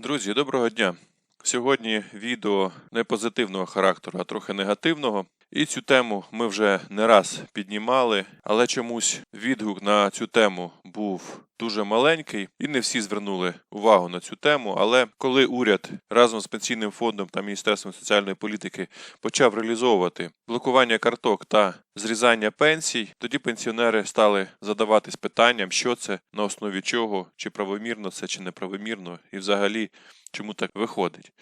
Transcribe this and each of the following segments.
Друзі, доброго дня! Сьогодні відео не позитивного характеру, а трохи негативного. І цю тему ми вже не раз піднімали, але чомусь відгук на цю тему був дуже маленький, і не всі звернули увагу на цю тему. Але коли уряд разом з пенсійним фондом та міністерством соціальної політики почав реалізовувати блокування карток та зрізання пенсій, тоді пенсіонери стали задаватись питанням, що це, на основі чого, чи правомірно це, чи неправомірно, і взагалі чому так виходить.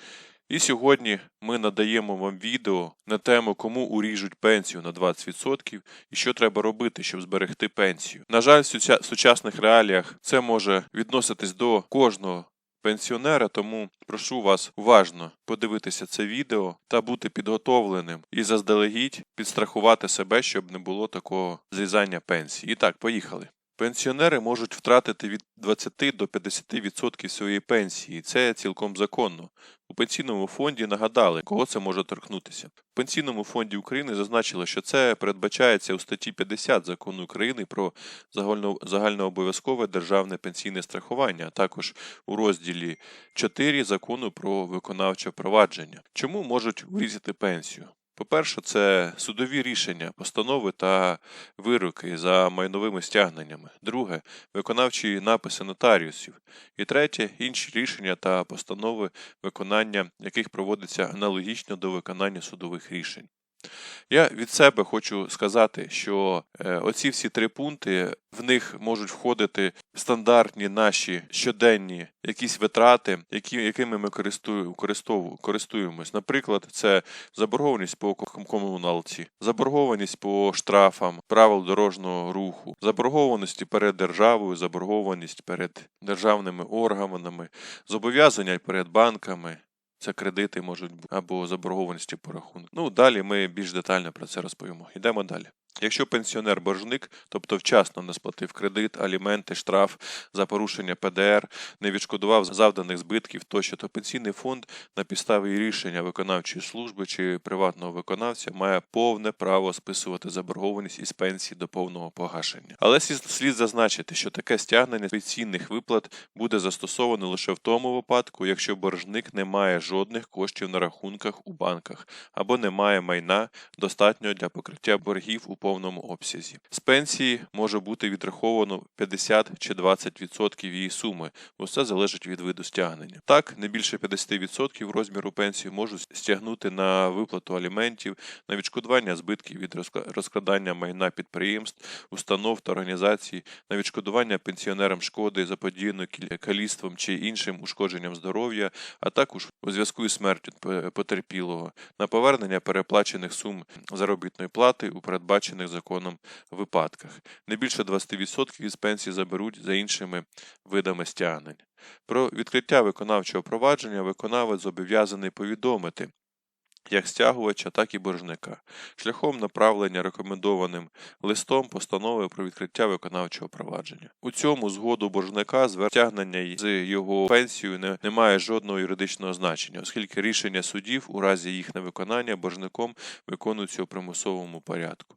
І сьогодні ми надаємо вам відео на тему, кому уріжуть пенсію на 20% і що треба робити, щоб зберегти пенсію. На жаль, в сучасних реаліях це може відноситись до кожного пенсіонера, тому прошу вас уважно подивитися це відео та бути підготовленим і заздалегідь підстрахувати себе, щоб не було такого зрізання пенсії. І так, поїхали. Пенсіонери можуть втратити від 20 до 50% своєї пенсії. Це цілком законно. У пенсійному фонді нагадали, кого це може торкнутися. В пенсійному фонді України зазначили, що це передбачається у статті 50 закону України про загально- загальнообов'язкове державне пенсійне страхування, а також у розділі 4 закону про виконавче провадження. Чому можуть урізати пенсію? По-перше, це судові рішення, постанови та вироки за майновими стягненнями. Друге виконавчі написи нотаріусів. І третє інші рішення та постанови, виконання яких проводиться аналогічно до виконання судових рішень. Я від себе хочу сказати, що е, оці всі три пункти в них можуть входити стандартні наші щоденні якісь витрати, які, якими ми користуємось. Наприклад, це заборгованість по комуналці, заборгованість по штрафам, правил дорожнього руху, заборгованості перед державою, заборгованість перед державними органами, зобов'язання перед банками. Це кредити можуть бути або заборгованості по рахунку. Ну далі ми більш детально про це розповімо. Йдемо далі. Якщо пенсіонер боржник, тобто вчасно не сплатив кредит, аліменти, штраф за порушення ПДР, не відшкодував завданих збитків тощо, то пенсійний фонд на підставі рішення виконавчої служби чи приватного виконавця має повне право списувати заборгованість із пенсії до повного погашення. Але слід зазначити, що таке стягнення пенсійних виплат буде застосовано лише в тому випадку, якщо боржник не має жодних коштів на рахунках у банках або не має майна достатньо для покриття боргів у повному обсязі. З пенсії може бути відраховано 50 чи 20% її суми, бо це залежить від виду стягнення. Так, не більше 50% розміру пенсії можуть стягнути на виплату аліментів, на відшкодування збитків від розкрадання майна підприємств, установ та організацій, на відшкодування пенсіонерам шкоди заподіяної кіль- каліцтвом чи іншим ушкодженням здоров'я, а також у зв'язку із смертю потерпілого, на повернення переплачених сум заробітної плати у передбачених законом випадках. Не більше 20% із пенсії заберуть за іншими видами стягнень. Про відкриття виконавчого провадження виконавець зобов'язаний повідомити як стягувача, так і боржника, шляхом направлення рекомендованим листом постанови про відкриття виконавчого провадження. У цьому згоду боржника стягнення з його пенсією не, не має жодного юридичного значення, оскільки рішення судів у разі їх невиконання боржником виконуються у примусовому порядку.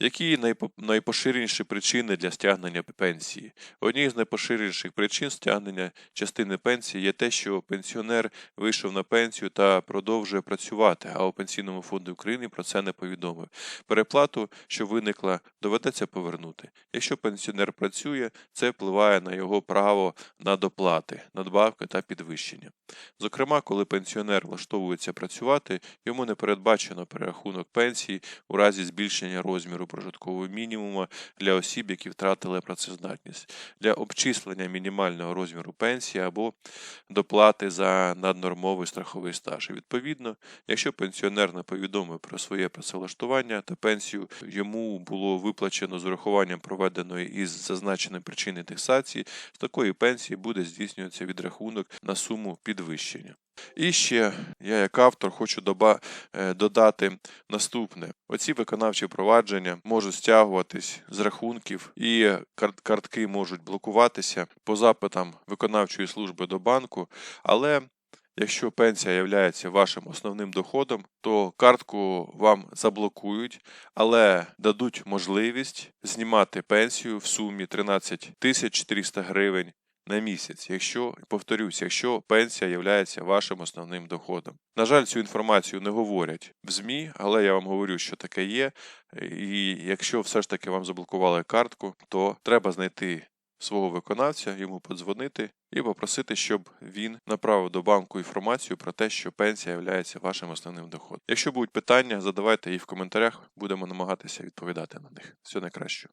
Які найпоширеніші причини для стягнення пенсії? Однією з найпоширеніших причин стягнення частини пенсії є те, що пенсіонер вийшов на пенсію та продовжує працювати, а у Пенсійному фонді України про це не повідомив. Переплату, що виникла, доведеться повернути. Якщо пенсіонер працює, це впливає на його право на доплати, надбавки та підвищення. Зокрема, коли пенсіонер влаштовується працювати, йому не передбачено перерахунок пенсії у разі збільшення розміру прожиткового мінімуму для осіб, які втратили працездатність, для обчислення мінімального розміру пенсії або доплати за наднормовий страховий стаж. І Відповідно, якщо пенсіонер не повідомив про своє працевлаштування та пенсію йому було виплачено з урахуванням проведеної із зазначеної причини індексації, з такої пенсії буде здійснюватися відрахунок на суму підвищення. І ще я, як автор, хочу доба- е, додати наступне: оці виконавчі провадження можуть стягуватись з рахунків, і картки можуть блокуватися по запитам виконавчої служби до банку, але Якщо пенсія є вашим основним доходом, то картку вам заблокують, але дадуть можливість знімати пенсію в сумі 13 тисяч 400 гривень на місяць, якщо повторюсь, якщо пенсія є вашим основним доходом. На жаль, цю інформацію не говорять в ЗМІ, але я вам говорю, що таке є. І якщо все ж таки вам заблокували картку, то треба знайти свого виконавця, йому подзвонити і попросити, щоб він направив до банку інформацію про те, що пенсія є вашим основним доходом. Якщо будуть питання, задавайте їх в коментарях, будемо намагатися відповідати на них. Все найкраще.